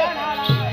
ಗಣರಾಯ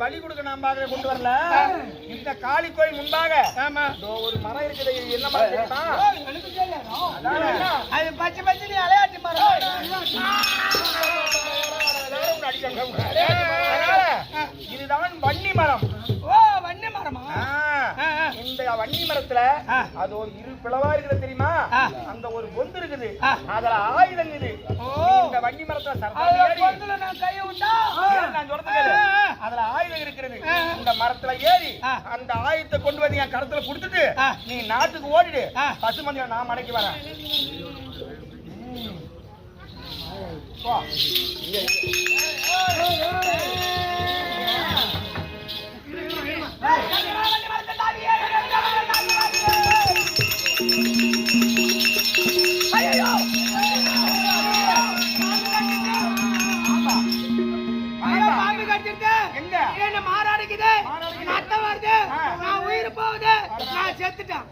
பலி கொடுக்க நான் பாக்குற கொண்டு வரல இந்த காளி கோயில் முன்பாக ஆமா ஒரு மரம் இருக்குது என்ன மரம். அது பச்சை பச்சை நீ அலையாட்டி மரம் இதுதான் வன்னி மரம் ஓ வன்னி மரமா ஆ. ஆ, ஆ. இந்த ஆ. அது ஒரு இரு பிளவா இருக்குது தெரியுமா. அந்த ஒரு பொந்து இருக்குது. அதுல ஆயுதம் இது. இந்த வன்னி மரத்துல நான் சொல்றது. அதுல ஆயுதம் இருக்கிறது. இந்த மரத்துல ஏறி. அந்த ஆயுதத்தை கொண்டு வந்து என் கருத்துல கொடுத்துட்டு. நீ நாட்டுக்கு ஓடிடு ஆ. பசுமந்திரம் நான் மடக்கி வரேன் ம். செத்துட்டேன்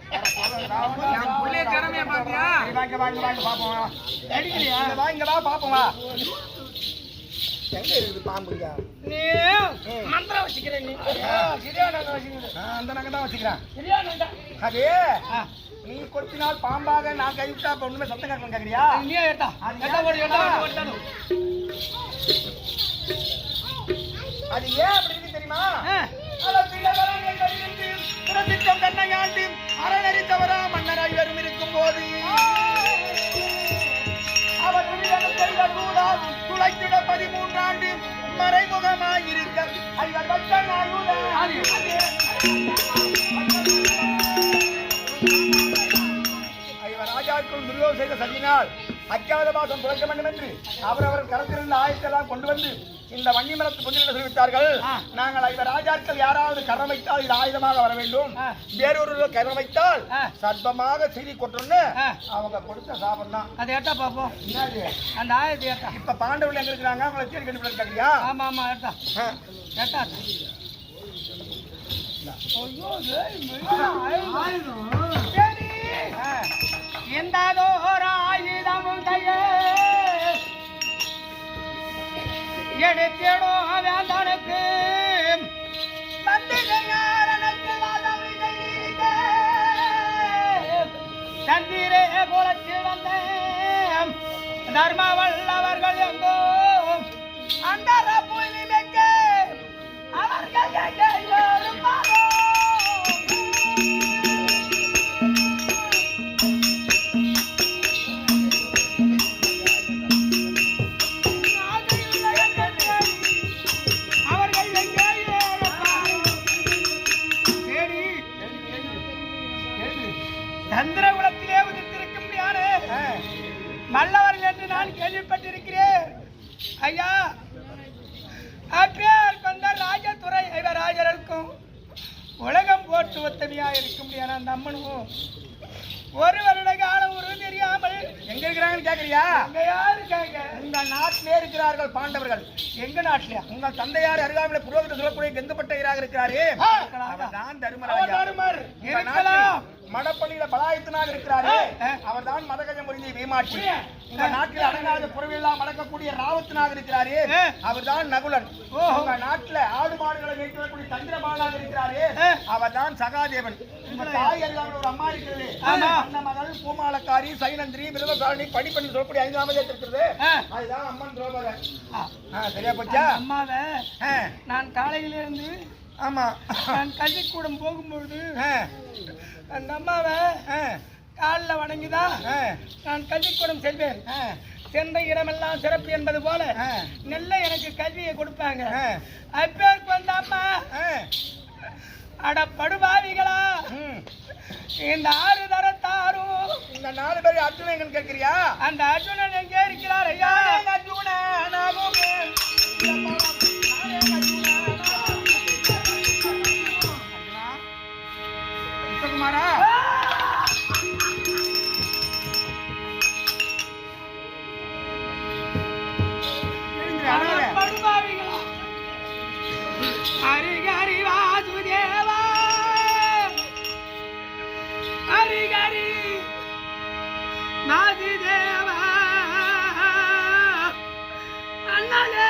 என் புள்ளைய திறமைய பாத்தியா? வாங்க, வாங்க, வாங்க, பாப்போம். இங்க வா, இங்க வா, பாப்போம், வா. எங்க இருக்குது பாம்புங்க? நீ மந்திரம் வச்சுக்கிற நீ வச்சுக்கிறேன் அந்த நகை தான் வச்சுக்கிறேன். சரியா நான் அது, நீ கொத்தினால் பாம்பாக நான் கைவிட்டா அப்ப ஒண்ணுமே சத்தம் கேட்கணும் கேக்குறியா? நீ ஓடி ஓடி எடுத்தா அது ஏன் ராஜாக்கள் துரியோகம் செய்த சதியினால் அஜாத மாதம் பிறக்க வேண்டும் என்று அவரவர் கரத்திலிருந்த ஆயத்தெல்லாம் கொண்டு வந்து இந்த வன்னி மரத்து சொல்லிவிட்டார்கள். ஆ. நாங்கள் ஐவர் ராஜாக்கள் யாராவது கரம் வைத்தால் இது ஆயுதமாக வர வேண்டும். வேறொரு கரம் வைத்தால் ஆ. சர்ப்பமாக செய்தி கொட்டுன்னு ஆ. அவங்க கொடுத்த சாபம் தான். அதை பாப்போம் என்னது? அந்த ஆயத்தை எடுத்தா. இப்ப பாண்டவர்கள் எங்க இருக்கிறாங்க? அவங்களை தேடி கண்டுபிடிச்சாங்க ஆமா ஆமா எடுத்தா. எடுத்தா ஐயோ சரி எந்ததோர் ஆயுதமும் கையே வேந்தனுக்கு. தந்திரே குலத்தில் வந்தேன். தர்ம வல்லவர்கள் எங்கோ அந்த அவர்கள் எங்கே எங்க இருக்கிறாங்கன்னு கேக்குறியா உங்க நாட்டிலே இருக்கிறார்கள் பாண்டவர்கள். எங்க நாட்டுலயா உங்கள் தந்தையார் அருகாமையில புரோகித சொல்லக்கூடிய கெந்துப்பட்ட இராக இருக்கிறாரு. அவர்தான் தர்மராஜா. உங்க இருக்கலாம். மடப்பள்ளியில பலாயத்தனாக இருக்கிறாரு. ஆ. அவர்தான் மதகஜம் புரிஞ்சு வீமாட்சி. உங்க நாட்டில் அடங்காத புறவெல்லாம் மடக்கக்கூடிய ராவத்தனாக இருக்கிறாரு. ஆ. அவர்தான் நகுலன். உங்க நாட்டுல ஆடு மாடுகளை மேய்த்து வரக்கூடிய தந்திரபாலாக இருக்கிறாரு. ஆ. அவர்தான் சகாதேவன். உங்க தாய் அருகாமையில் ஒரு அம்மா இருக்கிறது. அந்த மகள் பூமாலக்காரி சைனந்திரி மிருகசாரணி படிப்பண்ணி சொல்லக்கூடிய ஐந்தாமதே இருக்கிறது. அதுதான் அம்மன் திரௌபதன். சரியா போச்சா? அம்மாவை நான் காலையிலிருந்து ஆமா. நான் கல்விக்கூடம் போகும்பொழுது அந்த அம்மாவை காலில் வணங்கிதான் ஆ, நான் கல்விக்கூடம் செல்வேன். சென்ற இடமெல்லாம் சிறப்பு என்பது போல. நல்ல எனக்கு கல்வியை கொடுப்பாங்க. அப்பேருக்கு வந்த அம்மா அட படுபாவிகளா. இந்த ஆறு தரத்தாரும். இந்த நாலு பேர் அர்ஜுனன் கேட்கிறியா? அந்த அர்ஜுனன் எங்கே இருக்கிறார் ஐயா? அர்ஜுனனாகுமே. குமாரா நாதி தேவா. அண்ணாலே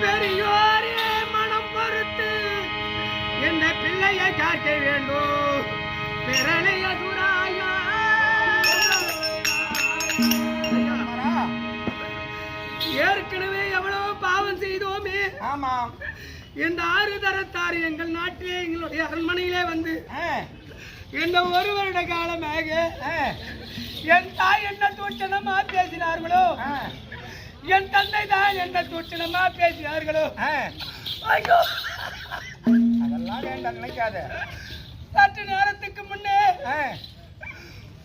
பெரியோரே மனம் பொறுத்து இந்த பிள்ளையை காக்க வேண்டும். பிறனைய துராயா ஏற்கனவே எவ்வளவு பாவம் செய்தோமே. ஆமா. இந்த ஆறு தரத்தார் எங்கள் நாட்டிலே எங்களுடைய அரண்மனையிலே வந்து இந்த ஒரு வருட காலமாக என் தாய் என்ன தூச்சணமா பேசினார்களோ? என் தந்தை தான் என்ன தூச்சணமா பேசினார்களோ? அதெல்லாம் வேண்டாம் நினைக்காத. சற்று நேரத்துக்கு முன்னே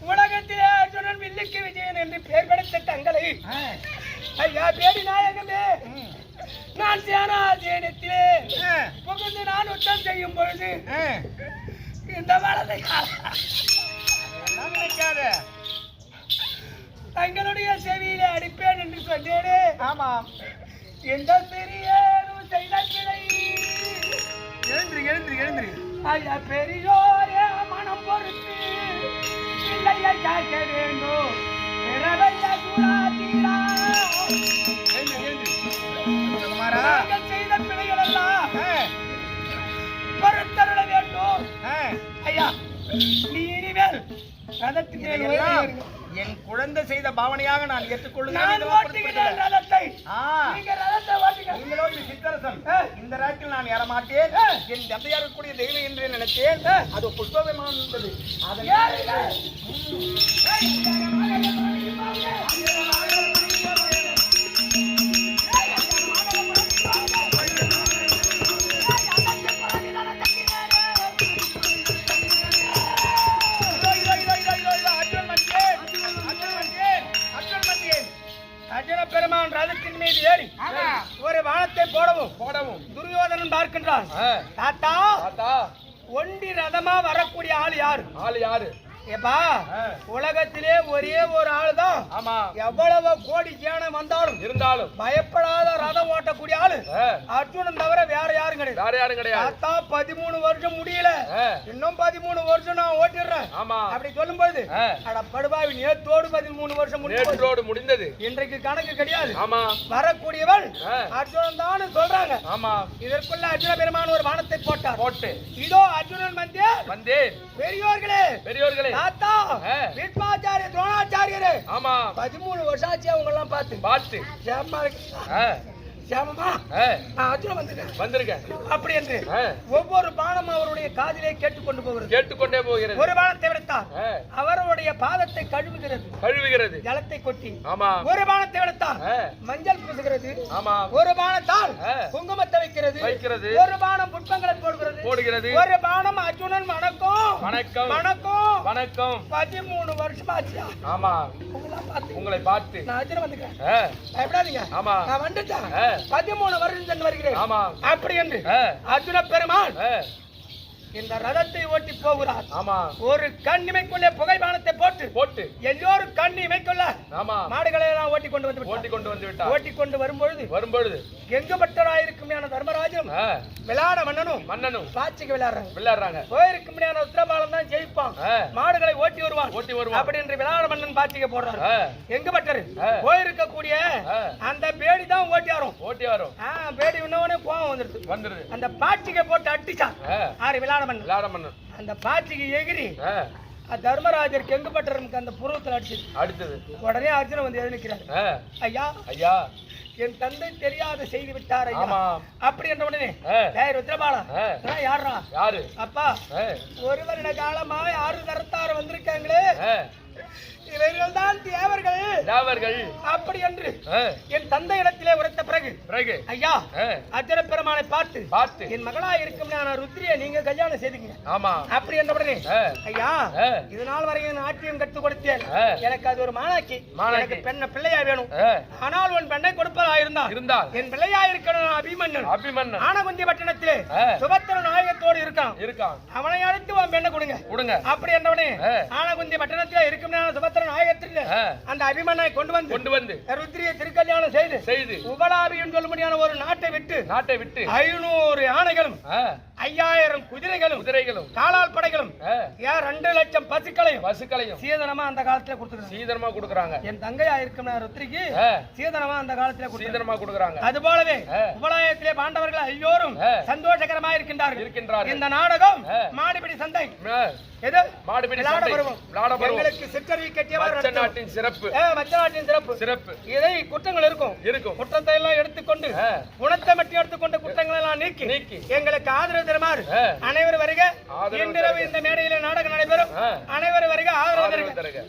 உலகத்திலே அர்ஜுனன் வில்லுக்கு விஜயன் என்று பெயர் படைத்த தங்களை ஐயா பேடி நாயகமே. நான் சேனாதீனத்திலே புகுந்து நான் யுத்தம் செய்யும் பொழுது. இந்த வலதை நினைக்காத. தங்களுடைய செவியிலே அடிப்பேன் என்று சொன்னேனே. ஆமா இந்த பெரிய எழுந்திரு எழுந்திரு எழுந்திரு. ஐயா பெரியோரே மனம் பொறுத்து. பிள்ளையை காக்க வேண்டும். பிறவைய சுறாதீரா. இனிமேல் ரதத்தின் என் குழந்தை செய்த பாவனையாக நான் நீங்களோ இந்த ராட்டில் நான் ஏற மாட்டேன். என் தந்தையா இருக்கக்கூடிய தெய்வம் என்று நினைத்தேன். அது புஷ்ப விமானம் இருந்தது அதன் பெருமான் ரதத்தின் மீது ஏறி. ஒரு வானத்தை போடவும் போடவும். துரியோதனன் பார்க்கின்றான் தாத்தா. ஒண்டி ரதமா வரக்கூடிய ஆள் யாரு? ஆள் யாரு? ஏப்பா. உலகத்திலே ஒரே ஒரு ஆள் தான் ஆமா. எவ்வளவு கோடி ஜானம் வந்தாலும் இருந்தாலும். பயப்படாத ரதம் ஓட்டக்கூடிய ஆளு. அர்ஜுனன் தவிர வேற யாரும் கிடையாது. வேற யாரும் கிடையாது. தாத்தா பதிமூணு வருஷம் முடியல. இன்னும் பதிமூணு வருஷம் நான் ஓட்டிடுறேன். ஆமா. அப்படி சொல்லும்போது. அட படுபாவி நேத்தோடு பதிமூணு வருஷம். நேற்றோடு முடிந்தது. இன்றைக்கு கணக்கு கிடையாது. ஆமா. வரக்கூடியவள். அர்ஜுனன் தான் சொல்றாங்க. ஆமா. இதற்குள்ள அர்ஜுன பெருமான் ஒரு வானத்தை போட்டார். போட்டு. இதோ அர்ஜுனன் வந்து. வந்தேன் பெரியோர்களே. பெரியோர்களே. தாத்தா ஆ. பீஷ்மாச்சாரிய துரோணாச்சாரியரே. ஆமா. பதிமூணு வருஷம் ஆச்சு அவங்க எல்லாம் பார்த்து. பார்த்து சேமமா நான் வந்திருக்கேன் வந்திருக்கேன் அப்படி என்று ஒவ்வொரு பானம் அவருடைய காதிலே கேட்டுக்கொண்டு போகிறது. கேட்டுக்கொண்டே போகிறது. ஒரு பானத்தை விடுத்தார் அவருடைய பாதத்தை கழுவுகிறது. கழுவுகிறது. ஜலத்தை கொட்டி. ஆமா. ஒரு பானத்தை விடுத்தார் ஆ, மஞ்சள் பூசுகிறது. ஆமா. ஒரு பானத்தால். குங்குமத்தை வைக்கிறது. வைக்கிறது. ஒரு பானம் புஷ்பங்களை போடுகிறது. போடுகிறது. ஒரு பானம் அர்ஜுனன் வணக்கம். வணக்கம். வணக்கம். வணம் பதிமூணு வருஷம் ஆச்சியா ஆமா. உங்களை பார்த்து. நான் அர்ஜுனன் வந்துக்கிறேன். பயப்படாதீங்க. ஆமா. நான் வந்துட்டேன். பதிமூணு வருஷம் சென்று வருகிறேன். ஆமா அப்படி என்று அர்ஜுன பெருமாள் இந்த ரதத்தை ஓட்டி போகிறார். ஆமா. ஒரு கண்ணிமைக்குள்ளே புகைபானத்தை போட்டு போட்டு. எல்லோரும் கண்ணிமைக்குள்ள ஆமா. மாடுகளை எல்லாம் ஓட்டி கொண்டு வந்து ஓட்டி. கொண்டு வந்து விட்டார். ஓட்டி கொண்டு வரும்பொழுது வரும்பொழுது எங்குபட்டராயிருக்கும் ஞான தர்மராஜனும் ஆ, விளையாட மன்னனும் மன்னனும் சாட்சிக்கு விளையாடுறாங்க. விளையாடுறாங்க போயிருக்கும் உத்தரபாலம் தான் ஜெயிப்பான். மாடுகளை ஓட்டி வருவான். ஓட்டி வருவான். அப்படி என்று விளையாட மன்னன் பாச்சிக்க போடுறாரு. எங்க பட்டரு. போயிருக்கக்கூடிய. அந்த பேடி தான் ஓட்டி வரும் ஆ பேடி உடனே கோவம் வந்துடுது வந்துருது. அந்த பாச்சிக்கை போட்டு அடிச்சான். ஆ, ஆறு விளையாட மன்னன் விளையாட மன்னன் அந்த பாச்சிக்கு எகிரி தர்மராஜர் கெங்கு பட்டருக்கு அந்த புருவத்தில் அடிச்சது. அடுத்தது. உடனே அர்ஜுனன் வந்து எழுநிக்கிறார் ஆ, ஐயா ஐயா. என் தந்தை தெரியாத செய்தி விட்டார் ஐயா. அப்படி என்ற உடனே டேய் ருத்ரபாலா. இதெல்லாம் யாரா யாரு? அப்பா ஒரு வருட காலமா யாரு தரத்தார் வந்திருக்காங்களே. இவர்கள் தான் தேவர்கள். தேவர்கள். அப்படி என்று என் தந்தை இடத்திலே உரைத்த பிறகு பிறகு. ஐயா அர்ஜுன பெருமானை பார்த்து பார்த்து. என் மகளா இருக்கும் நான் ருத்ரியை நீங்க கல்யாணம் செய்துங்க ஆமா. அப்படி என்ற உடனே ஐயா இது நாள் வரையும் நாட்டியம் கற்றுக் கொடுத்தேன். எனக்கு அது ஒரு மாணாக்கி. எனக்கு பெண்ண பிள்ளையா வேணும். ஆனால் உன் பெண்ணை கொடுப்பதா இருந்தால் இருந்தால். என் பிள்ளையா இருக்கணும் அபிமன்னன் அபிமன்னன் ஆனகுந்தி பட்டணத்திலே. சுபத்திர நாயகத்தை ஆணவத்தோடு இருக்கான். இருக்கான். அவனை அழைத்து உன் பெண்ணை கொடுங்க. கொடுங்க. அப்படி என்றவனே. ஆனகுந்தி பட்டணத்தில் இருக்கும் சுபத்திர நாயகத்தில் ஆ. அந்த அபிமனை கொண்டு வந்து கொண்டு வந்து ருத்ரிய திருக்கல்யாணம் செய்து செய்து. உபலாபியும் சொல்லும்படியான ஒரு நாட்டை விட்டு நாட்டை விட்டு ஐநூறு யானைகளும் ஐயாயிரம் குதிரைகளும் குதிரைகளும். காலால் படைகளும் ஏன் ரெண்டு லட்சம் பசுக்களையும் பசுக்களையும். சீதனமா அந்த காலத்துல கொடுத்துருக்காங்க. சீதனமா கொடுக்கறாங்க. என் தங்கையா இருக்கும் ருத்ரிக்கு சீதனமா அந்த காலத்துல சீதனமா கொடுக்கறாங்க. அது போலவே. உபலாயத்திலே பாண்டவர்கள் ஐயோரும். சந்தோஷகரமா இருக்கின்றார்கள். இருக்கின்றார்கள். இந்த நாடகம். மாடிபிடி சந்தை. எது? மாடுபிடி பருவம் எங்களுக்கு சிற்றறிவி கட்டியவர் நாட்டின் சிறப்பு. மச்ச நாட்டின் சிறப்பு. சிறப்பு. இதை குற்றங்கள் இருக்கும். இருக்கும். குற்றத்தை எல்லாம் எடுத்துக்கொண்டு. குணத்தை மட்டும் எடுத்துக்கொண்டு குற்றங்களை எல்லாம் நீக்கி நீக்கி. எங்களுக்கு ஆதரவு தருமாறு. அனைவரும் வருக. இன்றிரவு இந்த மேடையில நாடகம் நடைபெறும். அனைவரும் வருக. ஆதரவு தருக.